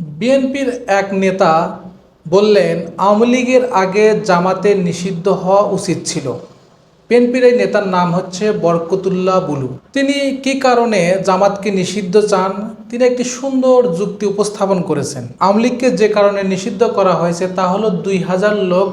বিএনপির এক নেতা বললেন, আওয়ামী লীগের আগে জামাতে নিষিদ্ধ হওয়া উচিত ছিল। বিএনপির এই নেতার নাম হচ্ছে বরকতুল্লাহ বুলু। তিনি কি কারণে জামাতকে নিষিদ্ধ চান? তিনি একটি সুন্দর যুক্তি উপস্থাপন করেছেন। আওয়ামী লীগকে যে কারণে নিষিদ্ধ করা হয়েছে তা হলো দুই হাজার লোক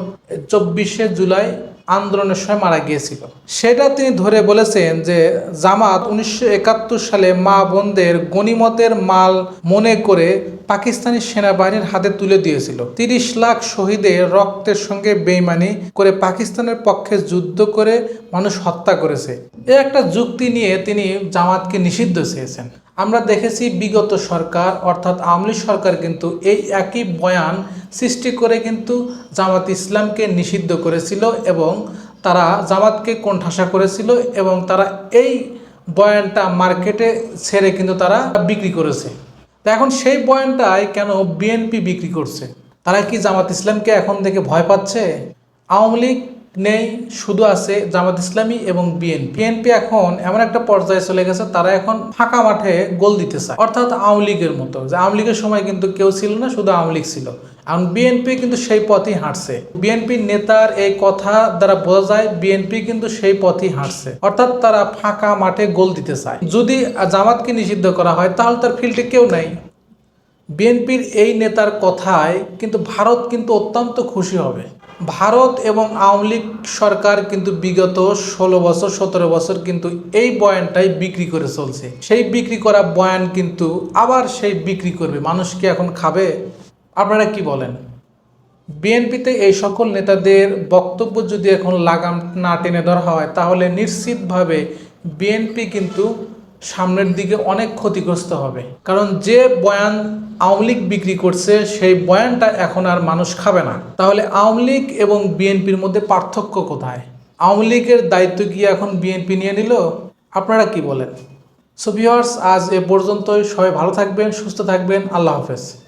চব্বিশে জুলাই আন্দোলনের সময় মারা গিয়েছিল। সেটা তিনি ধরে বলেছেন যে জামাত উনিশশো একাত্তর সালে মা বোনদের গণিমতের মাল মনে করে পাকিস্তানি সেনাবাহিনীর হাতে তুলে দিয়েছিল। তিরিশ লাখ শহীদের রক্তের সঙ্গে বেইমানি করে পাকিস্তানের পক্ষে যুদ্ধ করে মানুষ হত্যা করেছে। এ একটা যুক্তি নিয়ে তিনি জামাতকে নিষিদ্ধ চেয়েছেন। আমরা দেখেছি বিগত সরকার, অর্থাৎ আওয়ামী লীগ সরকার কিন্তু এই একই বয়ান সৃষ্টি করে কিন্তু জামাত ইসলামকে নিষিদ্ধ করেছিল এবং তারা জামাতকে কোণঠাসা করেছিল এবং তারা এই বয়ানটা মার্কেটে ছেড়ে কিন্তু তারা বিক্রি করেছে। তা এখন সেই বয়ানটাই কেন বিএনপি বিক্রি করছে? তারা কি জামাত ইসলামকে এখন থেকে ভয় পাচ্ছে? আওয়ামী লীগ নেই, শুধু আছে জামাত ইসলামী এবং বিএনপি। বিএনপি এখন এমন একটা পর্যায়ে চলে গেছে, তারা এখন ফাঁকা মাঠে গোল দিতে চায়। অর্থাৎ আওয়ামী লীগের মতো। যে আওয়ামী লীগের সময় কিন্তু কেউ ছিল না, শুধু আওয়ামী লীগ ছিল। এখন বিএনপি কিন্তু সেই পথেই হাঁটছে। বিএনপি নেতার এই কথা দ্বারা বোঝা যায়, বিএনপি কিন্তু সেই পথেই হাঁটছে। অর্থাৎ তারা ফাঁকা মাঠে গোল দিতে চায়। যদি জামাতকে নিষিদ্ধ করা হয়, তাহলে তার ফিল্ডে কেউ নাই। বিএনপির এই নেতার কথায় কিন্তু ভারত কিন্তু অত্যন্ত খুশি হবে। ভারত এবং আওয়ামী লীগ সরকার কিন্তু বিগত ষোলো বছর, সতেরো বছর কিন্তু এই বয়ানটাই বিক্রি করে চলছে। সেই বিক্রি করা বয়ান কিন্তু আবার সেই বিক্রি করবে। মানুষ কি এখন খাবে? আপনারা কি বলেন? বিএনপিতে এই সকল নেতাদের বক্তব্য যদি এখন লাগাম না টেনে ধরা হয়, তাহলে নিশ্চিতভাবে বিএনপি কিন্তু সামনের দিকে অনেক ক্ষতিগ্রস্ত হবে। কারণ যে বয়ান আওয়ামী লীগ বিক্রি করছে, সেই বয়ানটা এখন আর মানুষ খাবে না। তাহলে আওয়ামী লীগ এবং বিএনপির মধ্যে পার্থক্য কোথায়? আওয়ামী লীগের দায়িত্ব কি এখন বিএনপি নিয়ে নিল? আপনারা কি বলেন? সো ভিউয়ার্স আজ এ পর্যন্তই। সবাই ভালো থাকবেন, সুস্থ থাকবেন। আল্লাহ হাফেজ।